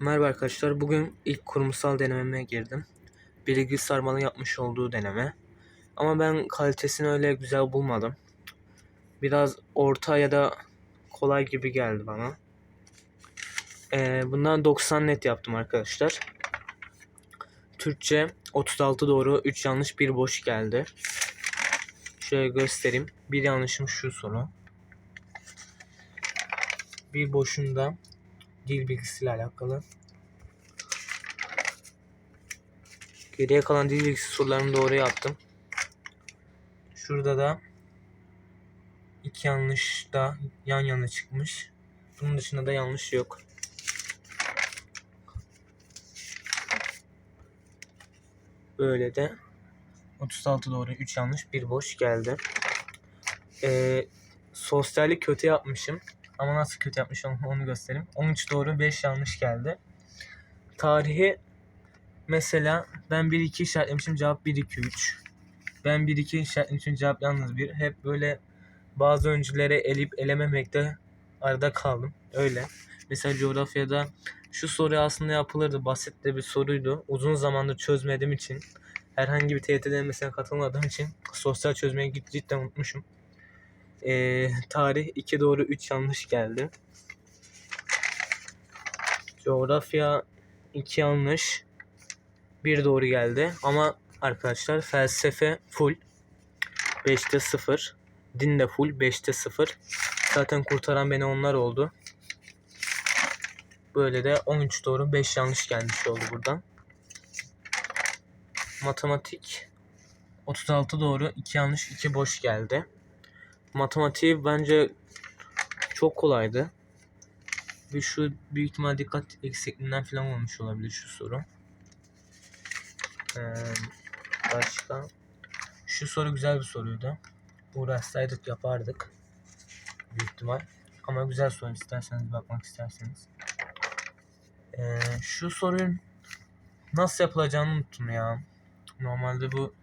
Merhaba arkadaşlar. Bugün ilk kurumsal denememe girdim. Bilgi sarmalı yapmış olduğu deneme. Ama ben kalitesini öyle güzel bulmadım. Biraz orta ya da kolay gibi geldi bana. Ee, bundan 90 net yaptım arkadaşlar. Türkçe 36 doğru, 3 yanlış, 1 boş geldi. Şöyle göstereyim. Bir yanlışım şu soru. Bir boşunda dil bilgisiyle alakalı. Geriye kalan dil bilgisi sorularını doğru yaptım. Şurada da iki yanlış da yan yana çıkmış. Bunun dışında da yanlış yok. Böyle de 36 doğru 3 yanlış 1 boş geldi. Ee, sosyallik kötü yapmışım. Ama nasıl kötü yapmışım onu göstereyim. 13 doğru 5 yanlış geldi. Tarihi mesela ben 1-2 işaretlemişim cevap 1-2-3. Ben 1-2 işaretlemişim cevap yalnız 1. Hep böyle bazı öncülere elip elememekte arada kaldım. Öyle. Mesela coğrafyada şu soru aslında yapılırdı. Basit de bir soruydu. Uzun zamandır çözmediğim için herhangi bir TYT denemesine katılmadığım için sosyal çözmeyi cidden unutmuşum. Ee, tarih 2 doğru 3 yanlış geldi. Coğrafya 2 yanlış. 1 doğru geldi. Ama arkadaşlar felsefe full. 5'te 0. Din de full. 5'te 0. Zaten kurtaran beni onlar oldu. Böyle de 13 doğru 5 yanlış gelmiş oldu buradan. Matematik 36 doğru 2 yanlış 2 boş geldi. Matematiği bence çok kolaydı. Ve şu büyük ihtimal dikkat eksikliğinden falan olmuş olabilir şu soru. Ee, başka. Şu soru güzel bir soruydu. Uğraşsaydık yapardık. Büyük ihtimal. Ama güzel soru isterseniz bakmak isterseniz. Ee, şu sorunun nasıl yapılacağını unuttum ya. Normalde bu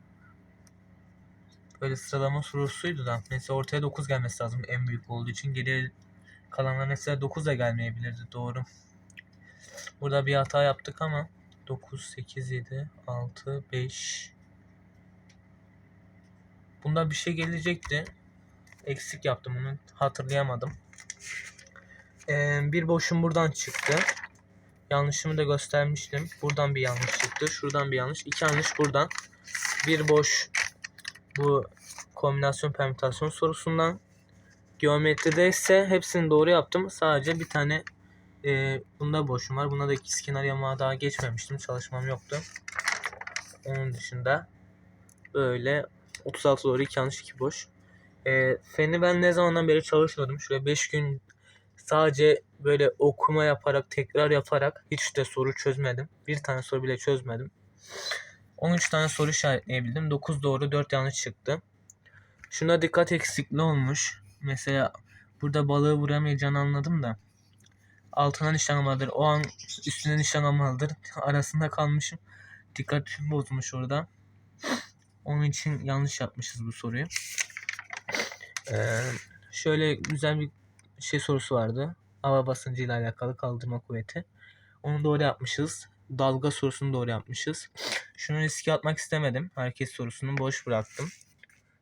böyle sıralama sorusuydu da. Mesela ortaya 9 gelmesi lazım en büyük olduğu için. Geriye kalanlar mesela 9 da gelmeyebilirdi. Doğru. Burada bir hata yaptık ama 9, 8, 7, 6, 5. Bunda bir şey gelecekti. Eksik yaptım onu. Hatırlayamadım. Ee, bir boşum buradan çıktı. Yanlışımı da göstermiştim. Buradan bir yanlış çıktı. Şuradan bir yanlış. iki yanlış buradan. Bir boş bu kombinasyon permütasyon sorusundan. Geometride ise hepsini doğru yaptım. Sadece bir tane e, bunda boşum var. Buna da ikizkenar yamağa daha geçmemiştim. Çalışmam yoktu. Onun dışında böyle 36 doğru 2 yanlış 2 boş. E, feni ben ne zamandan beri çalışıyordum. Şöyle 5 gün sadece böyle okuma yaparak, tekrar yaparak hiç de soru çözmedim. Bir tane soru bile çözmedim. 13 tane soru işaretleyebildim. 9 doğru 4 yanlış çıktı. Şuna dikkat eksikliği olmuş. Mesela burada balığı vuramayacağını anladım da. Altına nişan almalıdır. O an üstüne nişan almalıdır. Arasında kalmışım. Dikkatim bozmuş orada. Onun için yanlış yapmışız bu soruyu. Ee, şöyle güzel bir şey sorusu vardı. Hava basıncıyla alakalı kaldırma kuvveti. Onu doğru yapmışız. Dalga sorusunu doğru yapmışız. Şunu riske atmak istemedim. Hareket sorusunu boş bıraktım.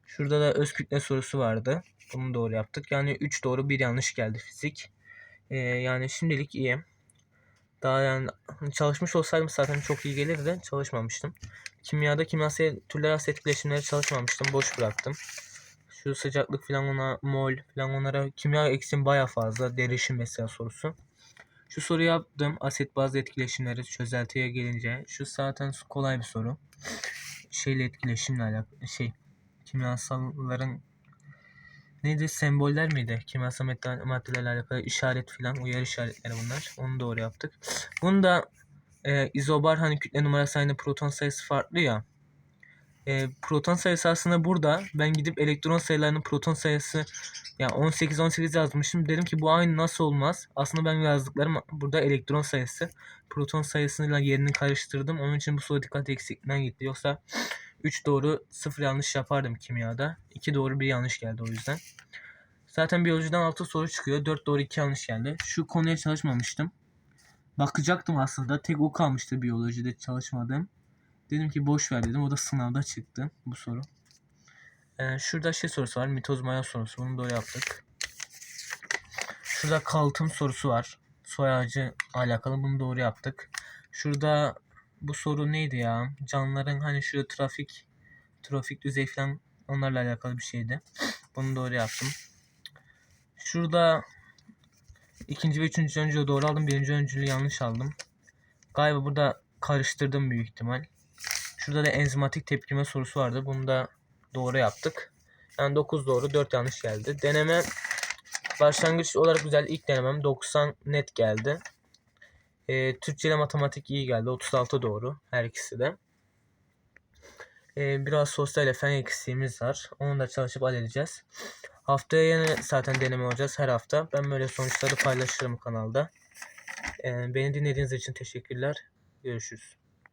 Şurada da öz kütle sorusu vardı. Bunu doğru yaptık. Yani 3 doğru 1 yanlış geldi fizik. Ee, yani şimdilik iyi. Daha yani çalışmış olsaydım zaten çok iyi gelirdi. Çalışmamıştım. Kimyada kimyasal türler arası etkileşimleri çalışmamıştım. Boş bıraktım. Şu sıcaklık falan ona mol falan onlara kimya eksim baya fazla. Derişim mesela sorusu. Şu soruyu yaptım. Asit bazı etkileşimleri çözeltiye gelince. Şu zaten kolay bir soru. Şeyle etkileşimle alakalı şey kimyasalların neydi semboller miydi? Kimyasal madde- maddelerle alakalı işaret filan uyarı işaretleri bunlar. Onu doğru yaptık. Bunu da e, izobar hani kütle numarası aynı proton sayısı farklı ya. E, proton sayısı aslında burada. Ben gidip elektron sayılarının proton sayısı ya 18 18 yazmışım. Dedim ki bu aynı nasıl olmaz? Aslında ben yazdıklarım burada elektron sayısı. Proton sayısıyla yerini karıştırdım. Onun için bu soru dikkat eksikliğinden gitti. Yoksa 3 doğru 0 yanlış yapardım kimyada. 2 doğru 1 yanlış geldi o yüzden. Zaten biyolojiden 6 soru çıkıyor. 4 doğru 2 yanlış geldi. Şu konuya çalışmamıştım. bakacaktım aslında. Tek o kalmıştı biyolojide çalışmadığım. Dedim ki boş ver dedim. O da sınavda çıktı bu soru. Ee, şurada şey sorusu var. Mitoz maya sorusu. Bunu doğru yaptık. Şurada kalıtım sorusu var. Soy ağacı alakalı. Bunu doğru yaptık. Şurada bu soru neydi ya? Canlıların hani şurada trafik trafik düzeyi falan onlarla alakalı bir şeydi. Bunu doğru yaptım. Şurada ikinci ve üçüncü öncülü doğru aldım. Birinci öncülü yanlış aldım. Galiba burada karıştırdım büyük ihtimal. Şurada da enzimatik tepkime sorusu vardı. Bunu da doğru yaptık. Yani 9 doğru 4 yanlış geldi. Deneme başlangıç olarak güzel. İlk denemem 90 net geldi. Ee, Türkçe ile matematik iyi geldi. 36 doğru her ikisi de. Ee, biraz sosyal ile fen eksiğimiz var. Onu da çalışıp halledeceğiz. Haftaya yine zaten deneme olacağız her hafta. Ben böyle sonuçları paylaşırım kanalda. Ee, beni dinlediğiniz için teşekkürler. Görüşürüz.